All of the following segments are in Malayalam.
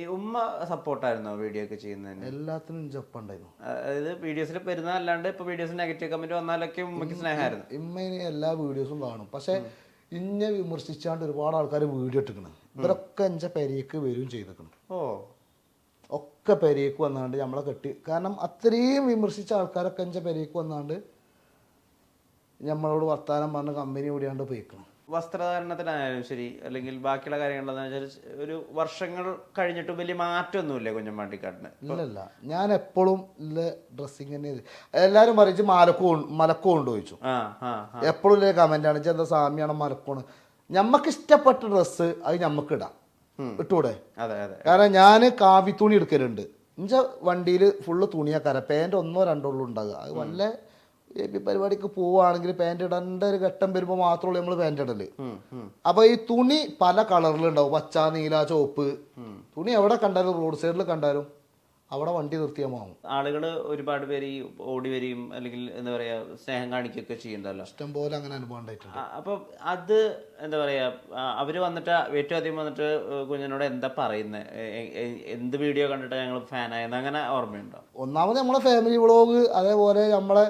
ഈ ഉമ്മ സപ്പോർട്ടായിരുന്നോ വീഡിയോ ഒക്കെ ചെയ്യുന്നതിന്? എല്ലാത്തിനും ജപ്പുണ്ടായിരുന്നു. അതായത് വീഡിയോസിൽ പെരുന്ന അല്ലാണ്ട് ഇപ്പൊ വീഡിയോസ് നെഗറ്റീവ് കമന്റ് വന്നാലൊക്കെ ഉമ്മക്ക് സ്നേഹമായിരുന്നു. ഇമ്മേനെ എല്ലാ വീഡിയോസും കാണും. പക്ഷെ ഇന്നെ വിമർശിച്ചാണ്ട് ഒരുപാട് ആൾക്കാർ വീഡിയോ ഇട്ടിക്കണം. ഇവരൊക്കെ എന്റെ പെരേക്ക് വരും ചെയ്തിരിക്കണം ഓ. ഒക്കെ പെരേക്ക് വന്നാണ്ട് നമ്മളെ കെട്ടി കാരണം അത്രയും വിമർശിച്ച ആൾക്കാരൊക്കെ എന്റെ പെരേക്ക് വന്നാണ്ട് നമ്മളോട് വർത്താനം പറഞ്ഞ് കമ്പനി കൂടിയാണ്ട് പോയിക്കണം. വസ്ത്രധാരണത്തിനായാലും ശരി അല്ലെങ്കിൽ ബാക്കിയുള്ള കാര്യങ്ങളെന്ന് വെച്ചാൽ ഒരു വർഷങ്ങൾ കഴിഞ്ഞിട്ട് വലിയ മാറ്റമൊന്നുമില്ലേ കുഞ്ഞമ്പാണ്ടിക്കാട്ടിന് ഇല്ലല്ല ഞാൻ എപ്പോഴും ഇല്ല ഡ്രസ്സിങ് തന്നെ. എല്ലാരും പറയിച്ച് മലക്കോ മലക്കോ ഉണ്ട് ചോദിച്ചു. എപ്പോഴും ഇല്ലേ കമന്റ് ആണ് എന്താ സാമ്യാണ് മലക്കോണ്? ഞമ്മക്ക് ഇഷ്ടപ്പെട്ട ഡ്രസ്സ് അത് ഞമ്മക്ക് ഇടാം. ഇട്ടൂടെ? കാരണം ഞാൻ കാവി തുണി എടുക്കലുണ്ട്. എന്നുവെച്ചാൽ വണ്ടിയിൽ ഫുള്ള് തുണിയാക്കാര പാന്റ് ഒന്നോ രണ്ടോ ഉള്ളൂ ഉണ്ടാകുക അത് വല്ല എ പി പരിപാടിക്ക് പോവുകയാണെങ്കിൽ പാന്റ് ഇടേണ്ട ഒരു ഘട്ടം വരുമ്പോൾ മാത്രമേ നമ്മൾ പാന്റ് ഇടൽ. അപ്പൊ ഈ തുണി പല കളറിലുണ്ടാവും പച്ച നീല ചുവപ്പ്. തുണി എവിടെ കണ്ടാലും റോഡ് സൈഡിൽ കണ്ടാലും അവിടെ വണ്ടി നിർത്തിയാൽ വാങ്ങും ആളുകൾ ഒരുപാട് പേര് ഈ ഓടി വരികയും അല്ലെങ്കിൽ എന്താ പറയാ സ്നേഹം കാണിക്കുകയൊക്കെ ചെയ്യുന്നുണ്ടല്ലോ. ഇഷ്ടം പോലെ അങ്ങനെ അനുഭവം ഉണ്ടായിട്ടുണ്ട്. അപ്പൊ അത് എന്താ പറയാ അവർ വന്നിട്ട് ഏറ്റവും അധികം വന്നിട്ട് കുഞ്ഞിനോട് എന്താ പറയുന്നത് എന്ത് വീഡിയോ കണ്ടിട്ട് ഞങ്ങൾ ഫാനായെന്ന് അങ്ങനെ ഓർമ്മയുണ്ടോ? ഒന്നാമത് നമ്മളെ ഫാമിലി വ്ളോഗ് അതേപോലെ നമ്മളെ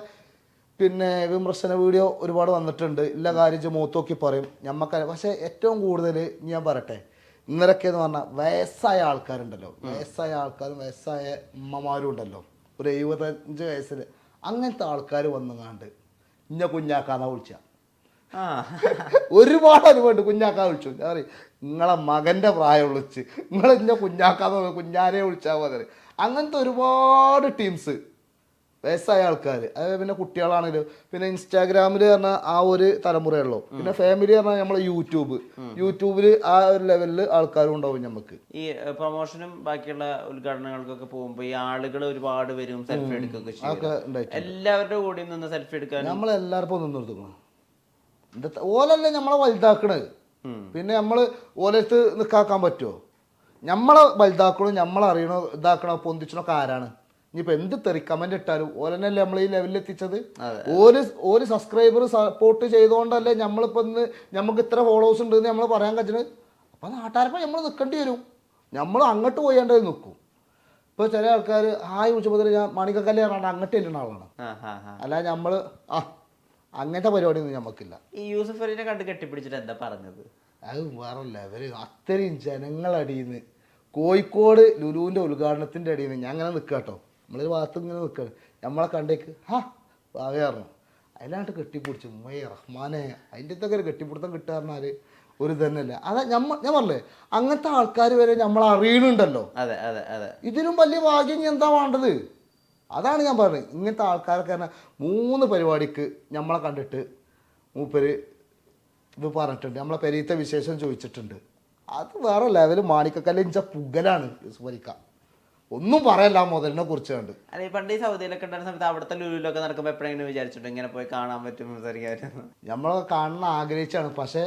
പിന്നെ വിമർശന വീഡിയോ ഒരുപാട് വന്നിട്ടുണ്ട്. എല്ലാ കാര്യം മൂത്തോക്കി പറയും. ഞമ്മക്ക പക്ഷേ ഏറ്റവും കൂടുതൽ ഞാൻ പറയട്ടെ. ഇന്നലൊക്കെ എന്ന് പറഞ്ഞാൽ വയസ്സായ ആൾക്കാരുണ്ടല്ലോ. വയസ്സായ ആൾക്കാരും വയസ്സായ ഉമ്മമാരും ഉണ്ടല്ലോ. ഒരു എഴുപത്തഞ്ച് വയസ്സിൽ അങ്ങനത്തെ ആൾക്കാർ വന്നുങ്ങാണ്ട് ഇന്ന കുഞ്ഞാക്കാന്നാ വിളിച്ച. ആ. ഒരുപാട് അനുഭവമുണ്ട് കുഞ്ഞാക്കാ വിളിച്ചു. ഞാൻ പറയും നിങ്ങളെ മകന്റെ പ്രായം വിളിച്ച് നിങ്ങൾ ഇന്ന കുഞ്ഞാക്കാന്ന് കുഞ്ഞാനെ വിളിച്ചാൽ മതി. അങ്ങനത്തെ ഒരുപാട് ടീംസ് വയസ്സായ ആൾക്കാർ അതായത് പിന്നെ കുട്ടികളാണെങ്കിലും പിന്നെ ഇൻസ്റ്റാഗ്രാമിൽ പറഞ്ഞാൽ ആ ഒരു തലമുറയുള്ളൂ പിന്നെ ഫാമിലി പറഞ്ഞാൽ നമ്മളെ യൂട്യൂബ്. യൂട്യൂബിൽ ആ ഒരു ലെവലിൽ ആൾക്കാരും ഉണ്ടാവും നമുക്ക് ഈ പ്രൊമോഷനും ബാക്കിയുള്ള ഉദ്ഘാടനങ്ങൾക്കൊക്കെ പോകുമ്പോൾ ഈ ആളുകൾ ഒരുപാട് വരും സെൽഫി എടുക്കുകയൊക്കെ ചെയ്യും. എല്ലാവരുടെ കൂടി നിന്ന് സെൽഫി എടുക്കാൻ നമ്മളെല്ലാവർക്കും നിന്ന് നിർത്തുക്കണം ഓലല്ലേ നമ്മളെ വലുതാക്കണത്. പിന്നെ നമ്മൾ ഓലത്ത് നിൽക്കാക്കാൻ പറ്റുമോ നമ്മളെ വലുതാക്കണോ നമ്മളറിയണോ ഇതാക്കണോ പൊന്തിച്ചണോ ആരാണ്? ഇനിയിപ്പോൾ എന്ത് തെറി കമന്റ് ഇട്ടാലും ഓരനല്ലേ നമ്മൾ ഈ ലെവലിൽ എത്തിച്ചത്? ഒരു ഒരു സബ്സ്ക്രൈബർ സപ്പോർട്ട് ചെയ്തുകൊണ്ടല്ലേ നമ്മളിപ്പോൾ ഇന്ന് നമുക്ക് ഇത്ര ഫോളോവേഴ്സ് ഉണ്ട് എന്ന് നമ്മൾ പറയാൻ കഴിച്ചത് അപ്പോൾ നാട്ടുകാരപ്പം നമ്മൾ നിൽക്കേണ്ടി വരും. നമ്മൾ അങ്ങോട്ട് പോയേണ്ടത് നിൽക്കും ഇപ്പോൾ ചില ആൾക്കാർ ഹായ് വിളിച്ചപ്പോൾ ഞാൻ മണിക്കക്കല്ല് പറഞ്ഞാൽ അങ്ങോട്ട് ചെല്ലുന്ന ആളാണ്. അല്ല നമ്മൾ ആ. അങ്ങനത്തെ നമ്മൾ ആ അങ്ങനത്തെ പരിപാടിയൊന്നും നമുക്കില്ല ഈ യൂസഫ് അലിനെ കണ്ട് കെട്ടിപ്പിടിച്ചിട്ട് എന്താ പറഞ്ഞത്? അത് വേറെ ലെവൽ അത്രയും ജനങ്ങളടിയിൽ നിന്ന് കോഴിക്കോട് ലുലുവിന്റെ ഉദ്ഘാടനത്തിന്റെ അടിയിൽ നിന്ന് ഞാൻ അങ്ങനെ നിൽക്കുക കേട്ടോ നമ്മളൊരു ഭാഗത്ത് ഇങ്ങനെ നിൽക്കുകയാണ്. നമ്മളെ കണ്ടേക്ക് ഹാ പറഞ്ഞു അതിലാണ്ട് കെട്ടിപ്പിടിച്ചു മൊയ്യ റഹ്മാനെ അതിന്റെ അകത്തൊക്കെ ഒരു കെട്ടിപ്പിടുത്തം കിട്ടുക പറഞ്ഞാൽ ഒരു തന്നെയല്ല അതാ ഞമ്മ ഞാൻ പറഞ്ഞേ അങ്ങനത്തെ ആൾക്കാർ വരെ നമ്മൾ അറിയണുണ്ടല്ലോ. അതെ അതെ അതെ. ഇതിലും വലിയ ഭാഗ്യം എന്താ വേണ്ടത്? അതാണ് ഞാൻ പറഞ്ഞത്. ഇങ്ങനത്തെ ആൾക്കാരൊക്കെ തന്നെ മൂന്ന് പരിപാടിക്ക് നമ്മളെ കണ്ടിട്ട് മൂപ്പര് ഇത് പറഞ്ഞിട്ടുണ്ട്. നമ്മളെ പെരീത്തെ വിശേഷം ചോദിച്ചിട്ടുണ്ട്. അത് വേറെ ലെവൽ മാണിക്കക്കല്ല് ഇഞ്ച പുകലാണ് യൂസുഫലിക്ക ഒന്നും പറയല്ല മുതലിനെ കുറിച്ച് കണ്ട്. അതെ പണ്ട് ഈ സൗദിയിലൊക്കെ ഉണ്ടായിരുന്ന സമയത്ത് അവിടുത്തെ ലുലുലൊക്കെ നടക്കുമ്പോൾ എപ്പോഴെങ്കിലും വിചാരിച്ചിട്ട് ഇങ്ങനെ പോയി കാണാൻ പറ്റും സംസാരിക്കാൻ നമ്മളെ കാണണം ആഗ്രഹിച്ചാണ്. പക്ഷേ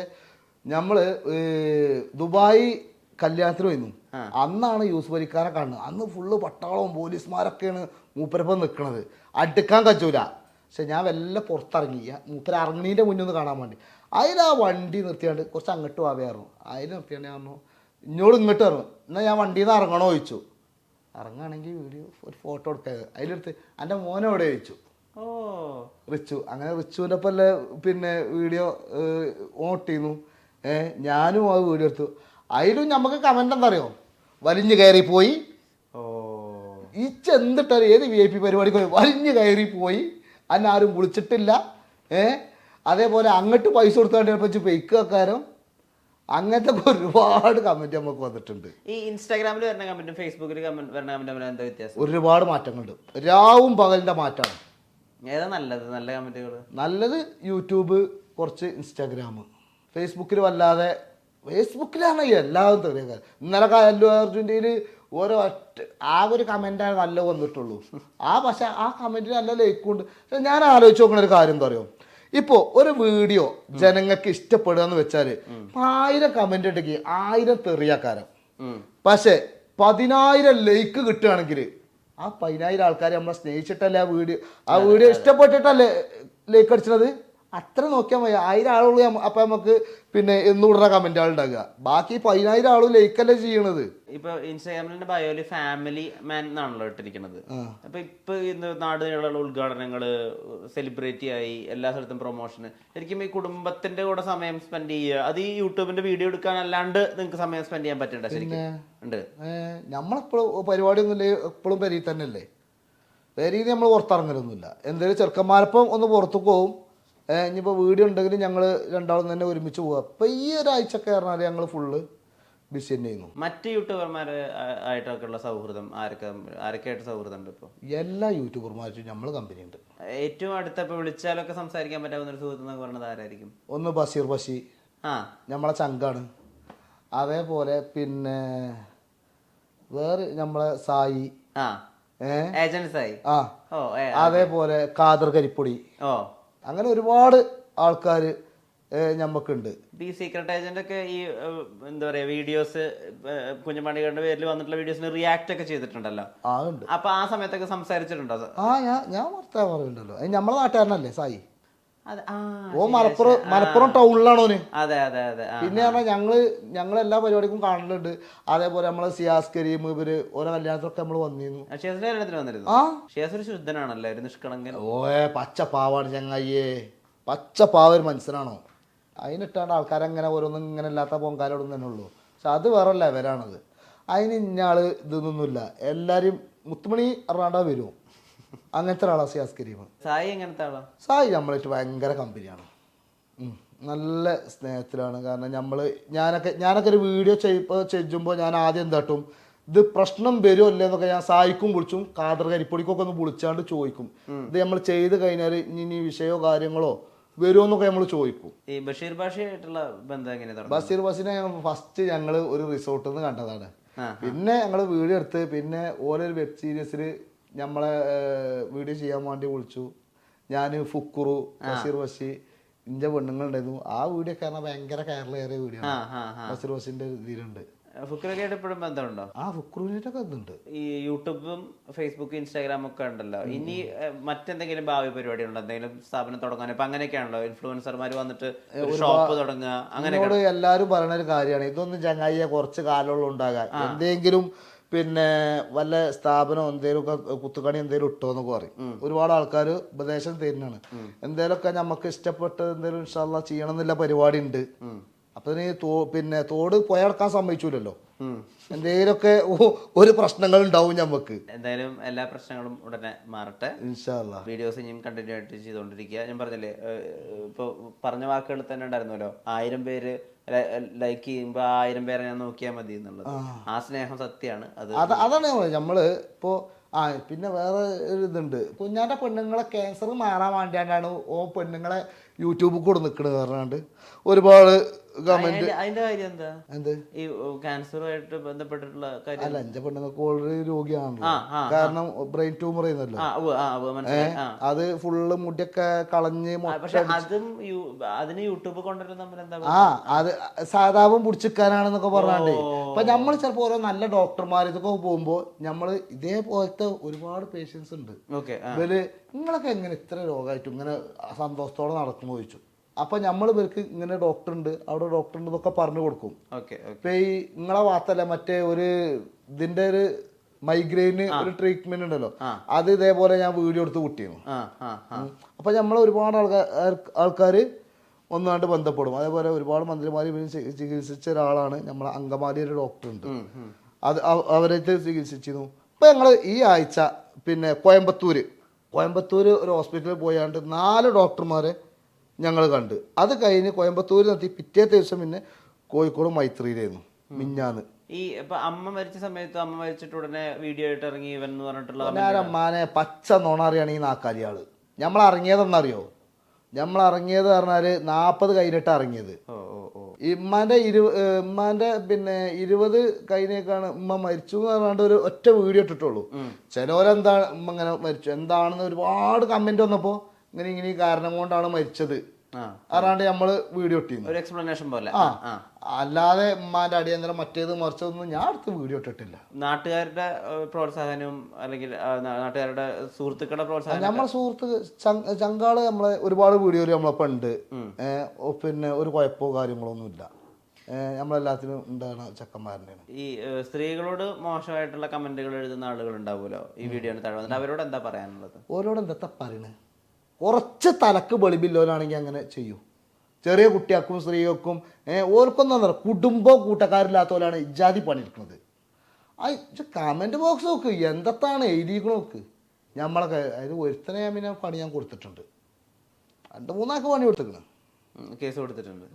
നമ്മൾ ദുബായ് കല്യാണത്തിന് പോയിരുന്നു. അന്നാണ് യൂസ് വലിക്കാരെ കാണുന്നത്. അന്ന് ഫുള്ള് പട്ടാളവും പോലീസുമാരൊക്കെയാണ് മൂപ്പരപ്പം നിൽക്കുന്നത് അടുക്കാൻ കച്ചൂല പക്ഷെ ഞാൻ വല്ല പുറത്തിറങ്ങി. മൂപ്പര ഇറങ്ങണീന്റെ മുന്നിൽ ഒന്ന് കാണാൻ വേണ്ടി. അതിൽ ആ വണ്ടി നിർത്തിയാണ്ട് കുറച്ച് അങ്ങോട്ട് വാവയായിരുന്നു അതിൽ നിർത്തിയാണ്ട് ഞാൻ പറഞ്ഞു ഇന്നോട് ഇങ്ങോട്ട് ഇറങ്ങും എന്നാൽ ഞാൻ വണ്ടിയിൽ നിന്ന് ഇറങ്ങണോ? ചോദിച്ചു. ഇറങ്ങുകയാണെങ്കിൽ വീഡിയോ ഒരു ഫോട്ടോ എടുക്കുക അതിലെടുത്ത് എന്റെ മോനെ എവിടെ? ചോദിച്ചു. ഓ. റിച്ചു. അങ്ങനെ റിച്ചുവിന്റെ ഒപ്പം അല്ലേ പിന്നെ വീഡിയോ ഓട്ട് ചെയ്യുന്നു ഏഹ് ഞാനും ആ വീഡിയോ എടുത്തു. അതിലും നമുക്ക് കമന്റ് എന്താ അറിയോ വലിഞ്ഞു കയറി പോയി. ഓ. ഈ ചെന്നിട്ടാൽ ഏത് വി ഐ പി പരിപാടിക്ക് പോയി? വലിഞ്ഞു കയറി പോയി. അന്നാരും വിളിച്ചിട്ടില്ല. ഏഹ് അതേപോലെ അങ്ങോട്ട് പൈസ കൊടുത്താണ്ട് വെച്ച് ഫേക്ക് വെക്കാനും അങ്ങനത്തെ ഒരുപാട് കമന്റ് നമുക്ക് വന്നിട്ടുണ്ട്. ഈ ഇൻസ്റ്റാഗ്രാമിൽ വരുന്ന കമന്റും ഫേസ്ബുക്കിൽ കമന്റ് വരുന്ന കമന്റ് തമ്മിൽ എന്താ വ്യത്യാസം? ഒരുപാട് മാറ്റങ്ങളുണ്ട്. രാവും പകലിന്റെ മാറ്റമാണ് ഏതാ നല്ലത്? നല്ല കമന്റുകൾ നല്ലത് യൂട്യൂബ് കുറച്ച് ഇൻസ്റ്റാഗ്രാം ഫേസ്ബുക്കിൽ വല്ലാതെ ഫേസ്ബുക്കിലാണ് എല്ലാവരും തെറിയ ഇന്നലെ അല്ലു അർജുന്റെയിൽ ഓരോ ഒറ്റ ആ ഒരു കമന്റാണ് നല്ല വന്നിട്ടുള്ളൂ. ആ പക്ഷെ ആ കമന്റിന് നല്ല ലൈക്കുണ്ട് പക്ഷെ ഞാൻ ആലോചിച്ച് നോക്കുന്ന ഒരു കാര്യം എന്താ പറയുക ഇപ്പോൾ ഒരു വീഡിയോ ജനങ്ങൾക്ക് ഇഷ്ടപ്പെടുക എന്ന് വെച്ചാൽ ആയിരം കമന്റ് ഉണ്ടെങ്കിൽ ആയിരം തെറിയാക്കാരം. പക്ഷെ പതിനായിരം ലൈക്ക് കിട്ടുകയാണെങ്കിൽ ആ പതിനായിരം ആൾക്കാരെ നമ്മളെ സ്നേഹിച്ചിട്ടല്ലേ ആ വീഡിയോ ആ വീഡിയോ ഇഷ്ടപ്പെട്ടിട്ടല്ലേ ലൈക്ക് അടിച്ചത്? അത്ര നോക്കിയാൽ മതി. ആയിരം ആളുകൾ അപ്പം നമുക്ക് പിന്നെ എന്നൂടുന്ന കമന്റ് ആളുണ്ടാകുക ബാക്കി പതിനായിരം ആളും ലൈക്കല്ലേ ചെയ്യണത്. ഇപ്പൊ ഇൻസ്റ്റാഗ്രാമിന്റെ ബയോയിൽ ഫാമിലി മാൻ എന്നാണല്ലോ ഇട്ടിരിക്കുന്നത് അപ്പൊ ഇപ്പൊ ഇന്ന് നാട് നീളമുള്ള ഉദ്ഘാടനങ്ങൾ സെലിബ്രിറ്റി ആയി എല്ലാ സ്ഥലത്തും പ്രൊമോഷൻ ശരിക്കും ഈ കുടുംബത്തിന്റെ കൂടെ സമയം സ്പെൻഡ് ചെയ്യുക. അത് ഈ യൂട്യൂബിന്റെ വീഡിയോ എടുക്കാൻ അല്ലാണ്ട് നിങ്ങൾക്ക് സമയം സ്പെൻഡ് ചെയ്യാൻ പറ്റണ്ട ശരിക്കും. ഉണ്ട്. നമ്മളെപ്പോഴും ഒന്നും എപ്പോഴും പരി തന്നെ അല്ലേ പെരിയിൽ നമ്മൾ പുറത്തിറങ്ങലൊന്നുമില്ല. എന്തായാലും ചെറുക്കന്മാരപ്പം ഒന്ന് പുറത്തു പോകും. ഇനിയിപ്പോൾ വീഡിയോ ഉണ്ടെങ്കിൽ ഞങ്ങൾ രണ്ടാളും തന്നെ ഒരുമിച്ച് പോവുക അപ്പം ഈ ഒരാഴ്ചയൊക്കെ പറഞ്ഞാൽ ഞങ്ങൾ ഫുള്ള് ബിസി തന്നെ ചെയ്യുന്നു മറ്റ് യൂട്യൂബർമാർ ആയിട്ടൊക്കെയുള്ള സൗഹൃദം ആരൊക്കെ ആരൊക്കെയായിട്ട് സൗഹൃദം ഉണ്ട് ഇപ്പോൾ എല്ലാ യൂട്യൂബർമാരും നമ്മൾ കമ്പനി ഉണ്ട്. ഏറ്റവും അടുത്ത ഇപ്പൊ വിളിച്ചാലൊക്കെ സംസാരിക്കാൻ പറ്റാവുന്ന ഒരു സുഹൃത്ത് എന്നൊക്കെ പറയുന്നത് ആരായിരിക്കും? ഒന്ന് ബഷീർ ബഷി. ആ. നമ്മളെ ചങ്കാണ്. അതേപോലെ പിന്നെ വേറെ നമ്മളെ സായി. ആ. ഏജൻസായി ആ. ഓ അതേപോലെ കാദർ കരിപ്പൊടി. ഓ. അങ്ങനെ ഒരുപാട് ആൾക്കാർ ഞമ്മക്കുണ്ട്. ഈ സീക്രട്ട് ഏജന്റ് ഒക്കെ ഈ എന്താ പറയാ വീഡിയോസ് കുഞ്ഞുമണികളുടെ പേരിൽ വന്നിട്ടുള്ള വീഡിയോസിന് റിയാക്ട് ഒക്കെ ചെയ്തിട്ടുണ്ടല്ലോ? ആ ഉണ്ട്. അപ്പൊ ആ സമയത്തൊക്കെ സംസാരിച്ചിട്ടുണ്ടോ? ആ ഞാൻ ഞാൻ വർത്താൻ പറയുന്നുണ്ടല്ലോ നമ്മളെ നാട്ടുകാരനല്ലേ സായി? ഓ മലപ്പുറം മലപ്പുറം ടൗണിലാണ് ഓന് അതെ അതെ അതെ. പിന്നെ പറഞ്ഞാൽ ഞങ്ങൾ ഞങ്ങൾ എല്ലാ പരിപാടിക്കും കാണലുണ്ട്. അതേപോലെ നമ്മളെ സിയാസ് കരീം ഇവർ ഓരോ കല്യാണത്തിലൊക്കെ നമ്മൾ വന്നിരുന്നു. ഷിയാസിന്റെ കല്യാണത്തിന് വന്നിരുന്നു? ആ? ഷിയാസ് ഒരു ശുദ്ധനാണല്ലേ ഒരു നിഷ്കളങ്കൻ. ഓേ പച്ച പാവാണ് ചങ്ങായിയേ. പച്ച പാവ ഒരു മനുഷ്യനാണോ? അതിനിട്ടാണ്ട് ആൾക്കാരങ്ങനെ ഓരോന്നും ഇങ്ങനെ ഇല്ലാത്ത പൊങ്കാലോടും തന്നെ ഉള്ളൂ. പക്ഷെ അത് വേറെ ലെവലാണത് അതിന് ഇന്നാൾ ഇതൊന്നുമില്ല. എല്ലാരും മുത്തുമണി അറാണ്ട വരും. അങ്ങനത്തെ ഒരാളാണ് സിയാസ് കരീം. സായി എങ്ങനത്തെ ആളാ? സായി നമ്മളായിട്ട് ഭയങ്കര കമ്പനിയാണ്. നല്ല സ്നേഹത്തിലാണ്. കാരണം നമ്മൾ ഞാനൊക്കെ ഞാനൊക്കെ ഒരു വീഡിയോ ചെയ്യുമ്പോൾ ചെയ്യുമ്പോൾ ഞാൻ ആദ്യം എന്താട്ടും ഇത് പ്രശ്നം വരുമോ അല്ലേ എന്നൊക്കെ ഞാൻ സായിക്കും വിളിച്ചും കാതർ കരിപ്പൊടിക്കൊക്കെ ഒന്ന് വിളിച്ചാണ്ട് ചോദിക്കും. ഇത് നമ്മൾ ചെയ്ത് കഴിഞ്ഞാൽ ഇനി ഇനി വിഷയമോ കാര്യങ്ങളോ വരുമോ എന്നൊക്കെ നമ്മൾ ചോദിക്കും. ഈ ബഷീർ ഭാഷയായിട്ടുള്ള ബന്ധം എങ്ങനെ ബഷീർ ബസിനെ ഫസ്റ്റ് ഞങ്ങൾ ഒരു റിസോർട്ടിൽ നിന്ന് കണ്ടതാണ്. പിന്നെ ഞങ്ങൾ വീഡിയോ എടുത്ത് പിന്നെ ഓരോ വെബ് സീരീസിൽ നമ്മളെ വീഡിയോ ചെയ്യാൻ വേണ്ടി വിളിച്ചു. ഞാൻ ഫുക്കുറു ബഷീർ ബഷി ഇന്റെ പെണ്ണുങ്ങളുണ്ടായിരുന്നു. ആ വീഡിയോ കാരണം ഭയങ്കര കയറിലേറിയ വീഡിയോ ബഷീർ ബഷിന്റെ ഇതിലുണ്ട്. ഫുക്കറൊക്കെ ആയിട്ട് ഇപ്പോഴും ബന്ധമുണ്ടോ? ആ ഫുക്കുറുവിനൊക്കെ ഇതുണ്ട് ഈ യൂട്യൂബും ഫേസ്ബുക്കും ഇൻസ്റ്റാഗ്രാം ഒക്കെ ഉണ്ടല്ലോ. ഇനി മറ്റെന്തെങ്കിലും ഭാവി പരിപാടി ഉണ്ടോ എന്തെങ്കിലും സ്ഥാപനം തുടങ്ങാൻ? ഇപ്പൊ അങ്ങനെയൊക്കെയാണല്ലോ ഇൻഫ്ലുവൻസർമാർ വന്നിട്ട് ഷോപ്പ് തുടങ്ങുക. അങ്ങനെ എല്ലാവരും പറയുന്ന ഒരു കാര്യമാണ്. ഇതൊന്നും ചങ്ങായിയെ കുറച്ച് കാലമുള്ള ഉണ്ടാകാൻ. എന്തെങ്കിലും പിന്നെ വല്ല സ്ഥാപനം എന്തേലും ഒക്കെ കുത്തുകണി എന്തേലും ഇട്ടോ എന്നൊക്കെ പറയും. ഒരുപാട് ആൾക്കാർ ഉപദേശം തരുന്നതാണ്. എന്തേലൊക്കെ നമുക്ക് ഇഷ്ടപ്പെട്ട എന്തേലും ഇൻഷാല്ല ചെയ്യണം എന്നുള്ള പരിപാടി ഉണ്ട്. അപ്പൊ തോ പിന്നെ തോട് പോയടക്കാൻ സമ്മതിച്ചൂലല്ലോ. ഉം. എന്തേലൊക്കെ ഒ- ഒരു പ്രശ്നങ്ങൾ ഉണ്ടാവും നമുക്ക് എന്തായാലും എല്ലാ പ്രശ്നങ്ങളും ഉടനെ മാറട്ടെ. വീഡിയോസ് ഇനിയും കണ്ടിന്യൂ ആയിട്ട് ചെയ്തുകൊണ്ടിരിക്കുക ഞാൻ പറഞ്ഞില്ലേ ഇപ്പൊ പറഞ്ഞ വാക്കുകൾ തന്നെ ഉണ്ടായിരുന്നല്ലോ ആയിരം പേര് ലൈക്ക് ചെയ്യുമ്പോ ആയിരം പേരെ ഞാൻ നോക്കിയാൽ മതി എന്നുള്ളത്. ആ. സ്നേഹം സത്യമാണ് അത് അത് അതാണ് നമ്മൾ ഇപ്പോ ആ പിന്നെ വേറെ ഒരു ഇതുണ്ട്. കുഞ്ഞാന്റെ പെണ്ണുങ്ങളെ ക്യാൻസർ മാറാൻ വേണ്ടിയാണ്ടാണ് ഓ പെണ്ണുങ്ങളെ യൂട്യൂബിൽ കൂടെ നിൽക്കണത് പറഞ്ഞാണ്ട് ഒരുപാട് കമന്റ് അതിന്റെ കാര്യം എന്താ? എന്ത്? ഈ ക്യാൻസറുമായിട്ട് ബന്ധപ്പെട്ടിട്ടുള്ള കാര്യം അല്ല എന്റെ പെണ്ണുങ്ങൾക്ക് ഓൾറെഡി രോഗിയാണല്ലോ. കാരണം ബ്രെയിൻ ട്യൂമർ ചെയ്യുന്നല്ലോ അത് ഫുള്ള് മുടിയൊക്കെ കളഞ്ഞ് അതും അതിന് യൂട്യൂബ് കൊണ്ടുവരുന്ന ആ അത് സാധാവും പിടിച്ചിക്കാനാണെന്നൊക്കെ പറഞ്ഞാണ്ട്. ഇപ്പൊ നമ്മൾ ചിലപ്പോ ഓരോ നല്ല ഡോക്ടർമാർ ഇതൊക്കെ പോകുമ്പോ നമ്മൾ ഇതേപോലത്തെ ഒരുപാട് പേഷ്യൻസ് ഉണ്ട്. ഇവർ നിങ്ങളൊക്കെ എങ്ങനെ ഇത്ര രോഗമായിട്ടും ഇങ്ങനെ സന്തോഷത്തോടെ നടക്കുന്നു ചോദിച്ചു അപ്പൊ നമ്മൾ ഇവർക്ക് ഇങ്ങനെ ഡോക്ടർ ഉണ്ട് അവിടെ ഡോക്ടർ ഉണ്ട് എന്നൊക്കെ പറഞ്ഞു കൊടുക്കും. ഇപ്പൊ ഈ നിങ്ങളെ വാർത്തല്ല മറ്റേ ഒരു ഇതിന്റെ ഒരു മൈഗ്രെയിന് ഒരു ട്രീറ്റ്മെന്റ് ഉണ്ടല്ലോ. അത് ഇതേപോലെ ഞാൻ വീഡിയോ എടുത്ത് കുട്ടിയിരുന്നു അപ്പൊ നമ്മൾ ഒരുപാട് ആൾക്കാർ ആൾക്കാർ ഒന്നാണ്ട് ബന്ധപ്പെടും. അതേപോലെ ഒരുപാട് മന്ത്രിമാർ ചികിത്സിച്ച ഒരാളാണ് നമ്മളെ അങ്കമാലി ഒരു ഡോക്ടർ ഉണ്ട് അത് അവ- അവരായിട്ട് ചികിത്സിച്ചിരുന്നു. ഇപ്പൊ ഞങ്ങൾ ഈ ആഴ്ച പിന്നെ കോയമ്പത്തൂര് കോയമ്പത്തൂര് ഒരു ഹോസ്പിറ്റലിൽ പോയാണ്ട് നാല് ഡോക്ടർമാരെ ഞങ്ങൾ കണ്ട്. അത് കഴിഞ്ഞ് കോയമ്പത്തൂരിൽ നിർത്തി പിറ്റേത്തെ ദിവസം പിന്നെ കോഴിക്കോട് മൈത്രിയിലായിരുന്നു. മിഞ്ഞാന്ന്. ഈ ഇപ്പൊ അമ്മ മരിച്ച സമയത്ത് അമ്മ മരിച്ചിട്ട് ഉടനെ വീഡിയോ ആയിട്ട് ഇറങ്ങി ഇവൻ എന്ന് പറഞ്ഞിട്ടുള്ള ഞാനമ്മാനെ പച്ച നോണ അറിയാണ് ഈ നാക്കാലിയാൾ നമ്മൾ ഇറങ്ങിയതെന്നറിയോ? നമ്മൾ ഇറങ്ങിയത് പറഞ്ഞാൽ നാപ്പത് കഴിഞ്ഞിട്ട് ഇറങ്ങിയത്. ഇമ്മാന്റെ ഇരു ഇമ്മാന്റെ പിന്നെ ഇരുപത് കഴിഞ്ഞേക്കാണ് ഉമ്മ മരിച്ചു എന്ന് പറഞ്ഞാണ്ട് ഒരു ഒറ്റ വീഡിയോ ഇട്ടിട്ടുള്ളൂ. ചിലവരെന്താണ് ഉമ്മ ഇങ്ങനെ മരിച്ചു. എന്താണെന്ന് ഒരുപാട് കമന്റ് വന്നപ്പോ ഇങ്ങനെ ഇങ്ങനെ കാരണം കൊണ്ടാണ് മരിച്ചത്. അതാണ്ട് നമ്മൾ വീഡിയോ ഇട്ടിരുന്നു. ഒരു എക്സ്പ്ലനേഷൻ പോലെ. ആ. അല്ലാതെ ഉമ്മാന്റെ അടിയന്തരം മറ്റേത് മറിച്ചതൊന്നും ഞാൻ അടുത്ത് വീഡിയോ ഇട്ടിട്ടില്ല. നാട്ടുകാരുടെ പ്രോത്സാഹനവും അല്ലെങ്കിൽ നാട്ടുകാരുടെ സുഹൃത്തുക്കളുടെ പ്രോത്സാഹനം നമ്മളെ സുഹൃത്ത് ചങ്- ചങ്കാൾ നമ്മളെ ഒരുപാട് വീഡിയോ നമ്മളൊപ്പം ഉണ്ട്. പിന്നെ ഒരു കുഴപ്പമോ കാര്യങ്ങളോ ഒന്നുമില്ല നമ്മളെല്ലാത്തിനും ഉണ്ടാണ് ചെക്കന്മാരനെയാണ് ഈ സ്ത്രീകളോട് മോശമായിട്ടുള്ള കമന്റുകൾ എഴുതുന്ന ആളുകൾ ഉണ്ടാവുമല്ലോ ഈ വീഡിയോ താഴെ അവരോട് എന്താ പറയാനുള്ളത്? ഓരോട് എന്താ പറയണേ? കുറച്ച് തലക്ക് വെളിവില്ലോലാണെങ്കിൽ അങ്ങനെ ചെയ്യൂ. ചെറിയ കുട്ടികൾക്കും സ്ത്രീകൾക്കും ഓർക്കൊന്നും എന്താ കൂട്ടക്കാരില്ലാത്ത പോലെയാണ് ഇജാതി പണിയെടുക്കുന്നത്. ആ കമന്റ് ബോക്സ് നോക്ക്. എന്താണ് എഴുതിയിരിക്കണ നോക്ക്. നമ്മളൊക്കെ അതായത് ഒരുത്തനെ ഞാൻ പിന്നെ പണി ഞാൻ കൊടുത്തിട്ടുണ്ട്. രണ്ട് മൂന്നാൾക്ക് പണി കൊടുത്തിരിക്കണം. കേസ് കൊടുത്തിട്ടുണ്ട്.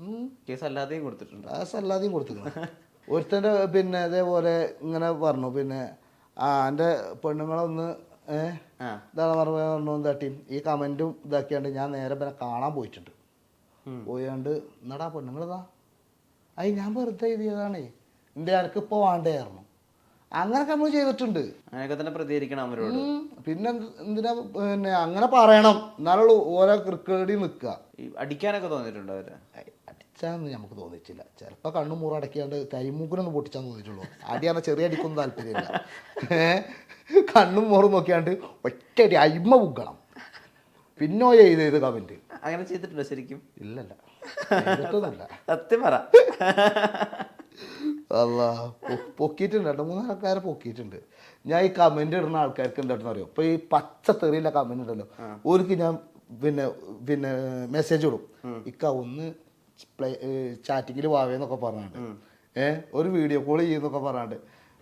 കേസ് അല്ലാതെയും കൊടുത്തിട്ടുണ്ട്. കേസ് അല്ലാതെയും കൊടുത്തിരിക്കണം. ഒരുത്തന്റെ പിന്നെ ഇതേപോലെ ഇങ്ങനെ പറഞ്ഞു. പിന്നെ ആ എന്റെ പെണ്ണുങ്ങളൊന്ന് ഇതാണ് പറഞ്ഞ പറഞ്ഞു തട്ടി ഈ കമന്റും ഇതാക്കിയാണ്ട് ഞാൻ നേരെ പിന്നെ കാണാൻ പോയിട്ടുണ്ട്. പോയാണ്ട് എന്നടാ പെണ്ണുങ്ങളിതാ അത് ഞാൻ വെറുതെ എഴുതിയതാണേ എന്റെ ആർക്ക് ഇപ്പോൾ വേണ്ടയായിരുന്നു അങ്ങനൊക്കെ നമ്മൾ ചെയ്തിട്ടുണ്ട്. അങ്ങനെയൊക്കെ തന്നെ പ്രതികരിക്കണം അവരോട്. പിന്നെ എന്ത്- എന്തിനാ പിന്നെ അങ്ങനെ പറയണം. എന്നാലുള്ളൂ ഓരോ ക്രിക്കറ്റിൽ നിൽക്കുക. അടിക്കാനൊക്കെ തോന്നിയിട്ടുണ്ടോ അവർ? അടിച്ചാന്ന് നമുക്ക് തോന്നിച്ചില്ല ചിലപ്പോൾ കണ്ണും മൂറും അടക്കിയാണ്ട് കരിമൂക്കിനൊന്ന് പൊട്ടിച്ചാന്ന് തോന്നിയിട്ടുള്ളൂ. അടിയാണ് ചെറിയ അടിക്കൊന്നും താല്പര്യമില്ല. കണ്ണും മൂറും നോക്കിയാണ്ട് ഒറ്റയടി അയിമ പുക്കണം പിന്നോ ചെയ്ത് ചെയ്ത് കമന്റ് അങ്ങനെ ചെയ്തിട്ടുണ്ടോ ശരിക്കും? ഇല്ലല്ല. സത്യം പറ. അല്ല പൊക്കിയിട്ടുണ്ട്. രണ്ട് മൂന്ന് ആൾക്കാരെ പൊക്കിയിട്ടുണ്ട്. ഞാൻ ഈ കമന്റ് ഇടുന്ന ആൾക്കാർക്ക് എന്താണെന്ന് അറിയോ? ഇപ്പൊ ഈ പച്ച തെറിയില്ല കമന്റ് ഉണ്ടല്ലോ. ഓർക്ക് ഞാൻ പിന്നെ പിന്നെ മെസ്സേജ് ഇടും. ഇക്ക ഒന്ന് ചാറ്റിങ്ങിൽ വാവേന്നൊക്കെ പറഞ്ഞാണ്ട്. ഏഹ് ഒരു വീഡിയോ കോൾ ചെയ്യുന്നൊക്കെ പറഞ്ഞാണ്ട്.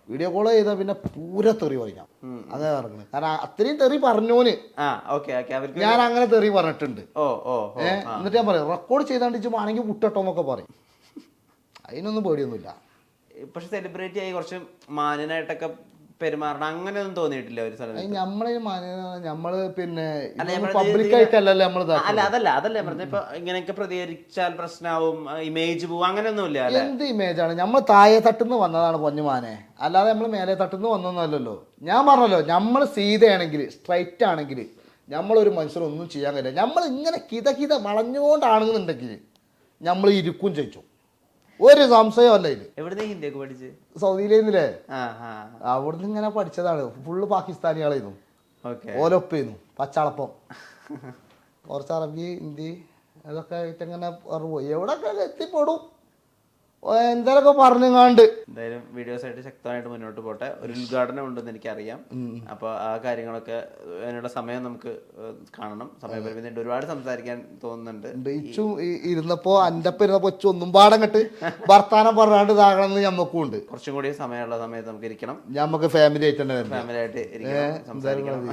വീഡിയോ കോൾ ചെയ്താൽ പിന്നെ പൂര തെറി പറയാം അതാ പറഞ്ഞത് കാരണം അത്രയും തെറി പറഞ്ഞോന് ഞാൻ അങ്ങനെ തെറി പറഞ്ഞിട്ടുണ്ട്. ഓ ഓ ഓ ഏഹ് എന്നിട്ട് ഞാൻ പറയാം റെക്കോർഡ് ചെയ്താണ്ട് ആണെങ്കിൽ വിട്ടട്ടോ എന്നൊക്കെ പറയും. അതിനൊന്നും പേടിയൊന്നുമില്ല. പക്ഷെ സെലിബ്രിറ്റി ആയി കുറച്ച് മാന്യനായിട്ടൊക്കെ പെരുമാറണം. അങ്ങനെയൊന്നും തോന്നിയിട്ടില്ല ഒരു സ്ഥലത്ത്. നമ്മളെ നമ്മൾ പിന്നെ അല്ല, പബ്ലിക് ഇത് നമ്മൾ അല്ല അതല്ല അതല്ല പറഞ്ഞ ഇപ്പൊ ഇങ്ങനെയൊക്കെ പ്രതികരിച്ചാൽ പ്രശ്നമാവും ഇമേജ് പോവും അങ്ങനെയൊന്നുമില്ല എന്ത് ഇമേജ് ആണ്? നമ്മൾ താഴെ തട്ടുന്ന് വന്നതാണ് പൊന്നുമാനെ അല്ലാതെ നമ്മൾ മേലെ തട്ടുന്ന് വന്നൊന്നുമല്ലല്ലോ. ഞാൻ പറഞ്ഞല്ലോ നമ്മൾ സീതയാണെങ്കിൽ സ്ട്രൈറ്റ് ആണെങ്കിൽ നമ്മളൊരു മനുഷ്യരൊന്നും ചെയ്യാൻ കഴിയില്ല. നമ്മൾ ഇങ്ങനെ കിതകിത കിത വളഞ്ഞുകൊണ്ടാണെന്നുണ്ടെങ്കിൽ നമ്മൾ ഇരിക്കും ചോദിച്ചു ഒരു സംശയമല്ല ഇത്. എവിടുന്ന് ഹിന്ദിയൊക്കെ പഠിച്ച്? സൗദിയിലേന്നില്ലേ? അവിടുന്ന് ഇങ്ങനെ പഠിച്ചതാണ്. ഫുള്ള് പാകിസ്ഥാനികളായിരുന്നു ആളായിരുന്നു ഓലൊപ്പേന്നു. പച്ചളപ്പം. കുറച്ച് അറബി ഹിന്ദി അതൊക്കെ ആയിട്ട് ഇങ്ങനെ എവിടെ പോയി. എവിടെയൊക്കെ എത്തിപ്പെടും? ഓ, എന്തേലൊക്കെ പറഞ്ഞുങ്ങാണ്ട്. എന്തായാലും വീഡിയോസ് ആയിട്ട് ശക്തമായിട്ട് മുന്നോട്ട് പോട്ടെ. ഒരു ഉദ്ഘാടനം ഉണ്ടെന്ന് എനിക്കറിയാം. അപ്പൊ ആ കാര്യങ്ങളൊക്കെ അതിനുള്ള സമയം നമുക്ക് കാണണം. സമയപരിമിതി ഉണ്ട് ഒരുപാട് സംസാരിക്കാൻ തോന്നുന്നുണ്ട്. ഇച്ചു ഇരുന്നപ്പോ അന്റെപ്പം ഇരുന്നപ്പോ ഇച്ചു ഒന്നും പാടം കെട്ട് വർത്താനം പറഞ്ഞാണ്ട് ഇതാകണമെന്ന് ഞമ്മക്കും ഉണ്ട്. കുറച്ചും കൂടി സമയമുള്ള സമയത്ത് നമുക്ക് ഇരിക്കണം. ഞമ്മക്ക് ഫാമിലി ആയിട്ട് ഫാമിലി ആയിട്ട് ഇരിക്കണം. സംസാരിക്കണം.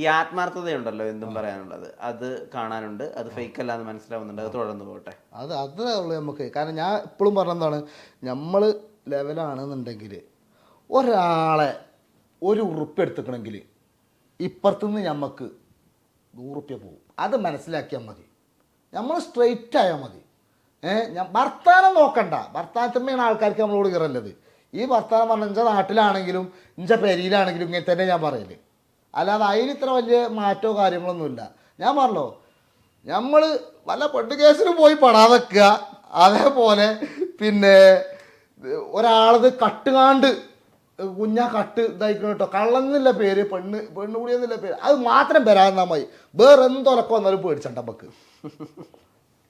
ഈ ആത്മാർത്ഥതയുണ്ടല്ലോ എന്തും പറയാനുള്ളത്. അത് കാണാനുണ്ട് അത് ഫേക്ക് അല്ലാന്ന് മനസ്സിലാവുന്നുണ്ട് അത് തുടർന്ന് പോകട്ടെ. അത് അതേ ഉള്ളൂ നമുക്ക്. കാരണം ഞാൻ എപ്പോഴും പറഞ്ഞതാണ് നമ്മൾ ലെവലാണെന്നുണ്ടെങ്കിൽ ഒരാളെ ഒരു ഉറുപ്പ് എടുത്തുക്കണമെങ്കിൽ ഇപ്പുറത്തുനിന്ന് ഞമ്മക്ക് നൂറുപ്യ പോകും. അത് മനസ്സിലാക്കിയാൽ മതി. നമ്മൾ സ്ട്രെയിറ്റ് ആയാൽ മതി. ഏഹ് ഞാൻ വർത്താനം നോക്കണ്ട. വർത്താനത്തിന്മേയാണ് ആൾക്കാർക്ക് നമ്മളോട് കയറല്ലത് ഈ ഭർത്താനം പറഞ്ഞാൽ നാട്ടിലാണെങ്കിലും ഇഞ്ച പെരിയിലാണെങ്കിലും ഇങ്ങനെ തന്നെ ഞാൻ പറയൽ. അല്ലാതെ അതിന് ഇത്ര വലിയ മാറ്റോ കാര്യങ്ങളൊന്നുമില്ല. ഞാൻ പറഞ്ഞല്ലോ നമ്മൾ വല്ല പെട്ട് കേസിന് പോയി പെടാതെ വെക്കുക അതേപോലെ പിന്നെ ഒരാളത് കട്ടുകാണ്ട് കുഞ്ഞാ കട്ട് ഇതായിക്കണം കേട്ടോ കള്ളന്നില്ല പേര് പെണ്ണ് പെണ്ണ് കൂടിയെന്നില്ല പേര്. അത് മാത്രം വരാതെന്നാ മതി. വേറെ എന്തൊലക്കം വന്നാലും പേടിച്ചണ്ട നമുക്ക്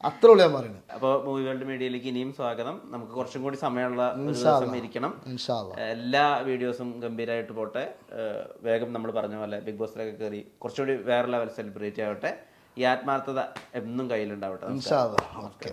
അത്ര ഉള്ളൂ ഞാൻ പറയുന്നത്. അപ്പോൾ മൂവി വേൾഡ് മീഡിയയിലേക്ക് ഇനിയും സ്വാഗതം. നമുക്ക് കുറച്ചും കൂടി സമയമുള്ള ഒരു ദിവസം ഇരിക്കണം. എല്ലാ വീഡിയോസും ഗംഭീരമായിട്ട് പോട്ടെ. വേഗം നമ്മൾ പറഞ്ഞ പോലെ ബിഗ് ബോസിലൊക്കെ കയറി കുറച്ചുകൂടി വേറെ ലെവൽ സെലിബ്രേറ്റ് ആവട്ടെ. ഈ ആത്മാർത്ഥത എന്നും കയ്യിലുണ്ടാവട്ടെ. ഓക്കെ.